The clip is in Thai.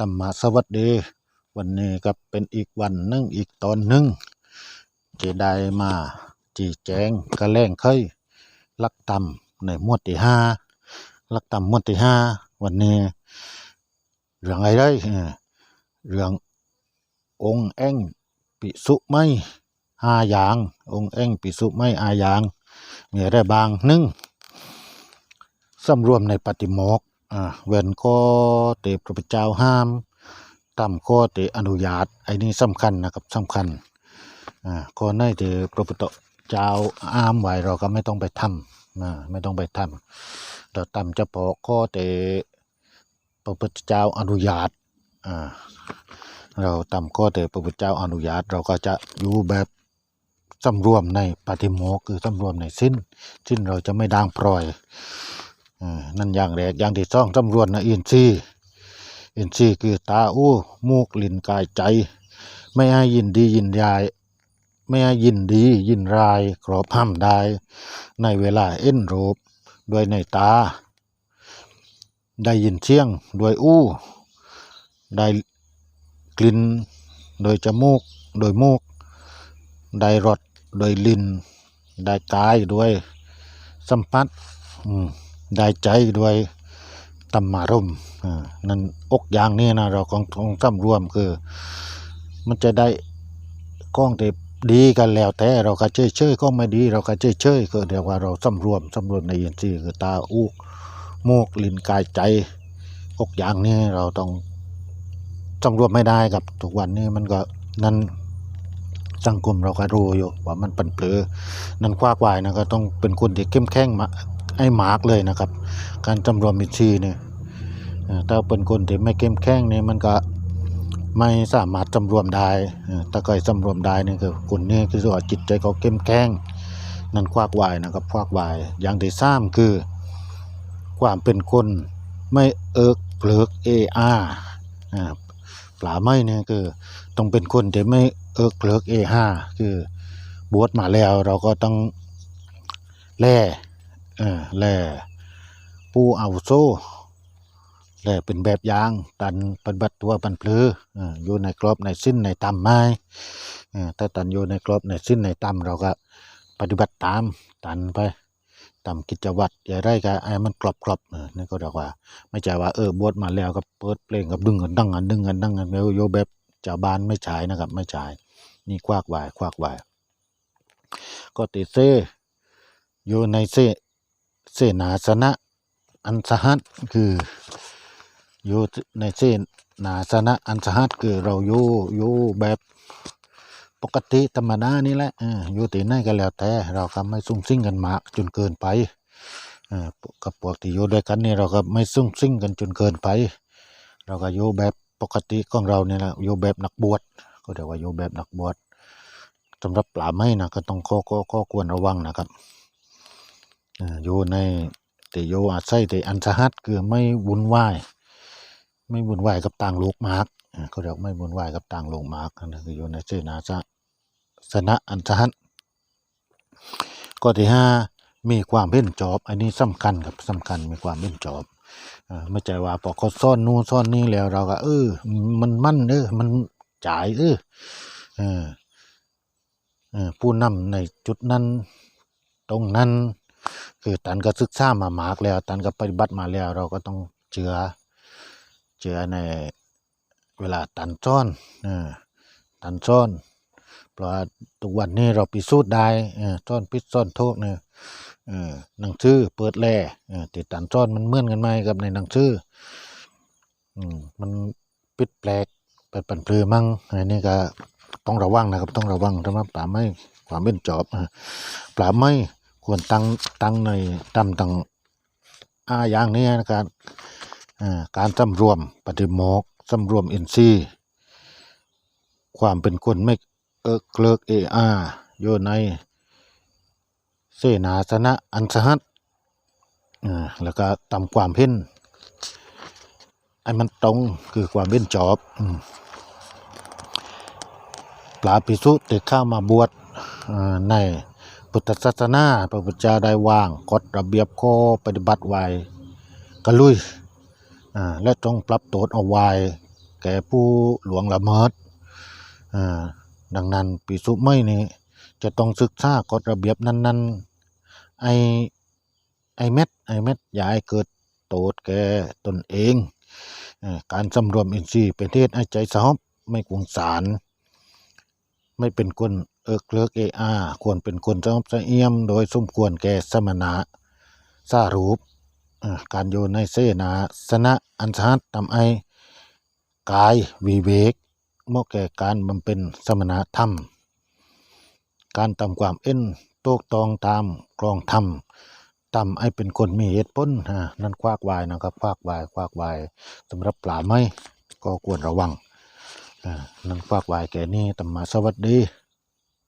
ธรรมสวัสดี วันนี้ก็เป็นอีกวันนึ่งอีกตอนหนึ่งจะได้มาจีแจงกระแลงเคยลักตำในมวดที่ห้าลักตำมวดที่ห้าวันนี้ เรื่องอะไรได้เรื่ององค์แองปิสุไม่ห้าอย่าง องค์แองปิสุไม่อาอย่างมีอะไรบางหนึ่งสำรวมในปฏิโมก อ่าเว้นข้อเตพระพุทธเจ้าห้ามตามข้อเตอนุญาตไอ้นี่สำคัญนะครับสำคัญอ่าข้อไหนที่พระพุทธเจ้าห้ามไว้เราก็ไม่ต้องไปทำอ่าไม่ต้องไปทำเราทำเฉพาะข้อเตพระพุทธเจ้าอนุญาตอ่าเราทำข้อเตพระพุทธเจ้าอนุญาต เราก็จะอยู่แบบสำรวมในปฏิโมกข์คือสำรวมในสิ้นสิ้นเราจะไม่ด่างพร้อย นั่นอย่างแรกอย่างที่สองตำรวจนะอินทรีย์อินทรีย์คือตาอู้มูกลิ้นกายใจ ไม่ให้ยินดียินยาย ไม่ให้ยินดียินรายครอบห้ามได้ ในเวลาเอ็นรูปด้วยในตา ได้ยินเสียงด้วยอู้ได้กลิ่นโดยจมูกโดยมูก ได้รสโดยลิ้นได้กายด้วยสัมผัสอืม ได้ใจด้วยธรรมารมนั่นอกอย่างนี้นะเราของของสำรวมคือ มันจะได้ก้องที่ดีกันแล้วแต่เราก็เฉยเฉยก้องไม่ดีเราก็เฉยเฉยก็เรียกว่าเราสำรวมสำรวมในยินทรีย์คือตาอูกมูกลิ้นกายใจอกอย่างนี้เราต้องสำรวมไม่ได้กับทุกวันนี้มันก็นั่นสังคมเราก็รู้อยู่ว่ามันปันเปลือนั่นคว้าควายนะก็ต้องเป็นคนที่เข้มแข็งมา ให้มาร์กเลยนะครับ การสำรวมมิชีเนี่ยถ้าเป็นคนที่ไม่เข้มแข็งเนี่ยมันก็ไม่สามารถสำรวมได้ถ้าใครสำรวมได้นี่คือคนนี้คือว่าจิตใจเขาเข้มแข็งนั่นควักวายนะครับควักวายอย่างที่สามคือ ความเป็นคนไม่เอิกเลือกเออาปลาไม่เนี่ยคือต้องเป็นคนที่ไม่เอิกเลือกเอห้าคือบวชมาแล้วเราก็ต้องแล่ เออแล่ผู้อาวุโสแล่เป็นแบบอย่างตันปฏิบัติตัวปันพลืออออยู่ในกรอบในสิ้นในตำไม้ถ้าตันอยู่ในกรอบในสิ้นในตำเราก็ปฏิบัติตามตันไปตามกิจวัตรอย่าได้ก็ไอ้มันกรอบกรอบนี่ก็เรียกว่า ไม่ใช่ว่าเออบวชมาแล้วก็เปิดเพลงกับดึงกันดังกันดึงกันดังกันโยแบบชาวบ้านไม่ใช่นะครับ ไม่ใช่นี่ควักวายควักวายก็ติเซอยู่ในเซ เสนาสนะอันสหัสคืออยู่ในเสนาสนะอันสหัสคือเราอยู่อยู่แบบปกติธรรมดานี่แหละอยู่ที่ไหนก็แล้วแต่ เราก็ไม่ซุ่งซิ่งกันมากจนเกินไปกับพวกที่อยู่ด้วยกันนี่เราก็ไม่ซุ่งซิ่งกันจนเกินไป เราก็อยู่แบบปกติของเราเนี่ยแหละอยู่แบบนักบวชก็เรียกว่าอยู่แบบนักบวชสำหรับปลาไม้นะก็ต้องข้อข้อข้อควรระวังนะครับ อยู่ในแต่โยอาศัยแต่อันสหัสคือไม่วุ่นวายไม่วุ่นวายกับต่างโลกมากอ่าเขาเรียกไม่วุ่นวายกับต่างโลกมาร์กนั่นคืออยู่ในเสนาสะสนะอันสหัสข้อที่ห้ามีความเป็นจอบ อันนี้สำคัญครับสำคัญมีความเป็นจอบอไม่ใช่ว่าพอเขาซ่อนนู่นซ่อนนี่แล้วเราก็เออมันมั่นเออมันจ่ายเออเออเออผู้นำในจุดนั้นตรงนั้น คือตันก็ศึกษามามากแล้ว ตันก็ปฏิบัติมาแล้ว เราก็ต้องเจือเจือในเวลาตันซ่อนอตันซ่อนเพราะทุกวันนี้เราพิสูจน์ได้ซ่อนพิษซ่อนโทษเนี่ยหนังชื่อเปิดแล่ติดตันซ่อนมันเมื่อนกันไหมกับในหนังชื่ออมันปิดแปลกไปปันปลือมั่งอันนี้ก็ต้องระวังนะครับ ต้องระวังสำหรับป่าไม้ความเป็นจอบป่าไม้ ควรตั้งตั้งในตำตั้งอาอย่างนี้นะครับอ่าการสำรวมปฏิโมกข์สำรวมอินทรีย์ความเป็นคนไม่เอิกเกลิกเออาอยู่ในเสนาสนะอันสหัสแล้วก็ตามความเพ่นไอ้มันตรงคือความเป็นจอบอปลาปิสุติข้ามาบวชใน พุทธศาสนาพระพุทธเจ้าได้วางกฎระเบียบข้อปฏิบัติไว้กระลุยและต้องปรับตัวเอาไว้แก่ผู้หลวงละเมิดดังนั้นปีสุไม่นี้จะต้องศึกษากฎระเบียบนั้นๆไอไอเม็ดไอเม็ดอย่าให้เกิดโทษแก่ตนเอง การสำรวมอินทรีย์เป็นเทศให้ใจสงบไม่กุงสาร ไม่เป็นคนเอิกเลิกเออาควรเป็นคนสงบเสงี่ยม โดยสมควรแก่สมณะสารูปการโยนในเสนาสนะอันสหัสทำไอกายวิเวกเหมาะแก่การบำเพ็ญสมณธรรม การทำความเอ็นโตกตองตามกรองธรรมทำให้เป็นคนมีเหตุผลฮะนั่นควักวายนะครับควักวายควักวายสำหรับปลาไม้ก็ควรระวัง อ่านั่นควักวายแก่นี้ตำมาสวัสดี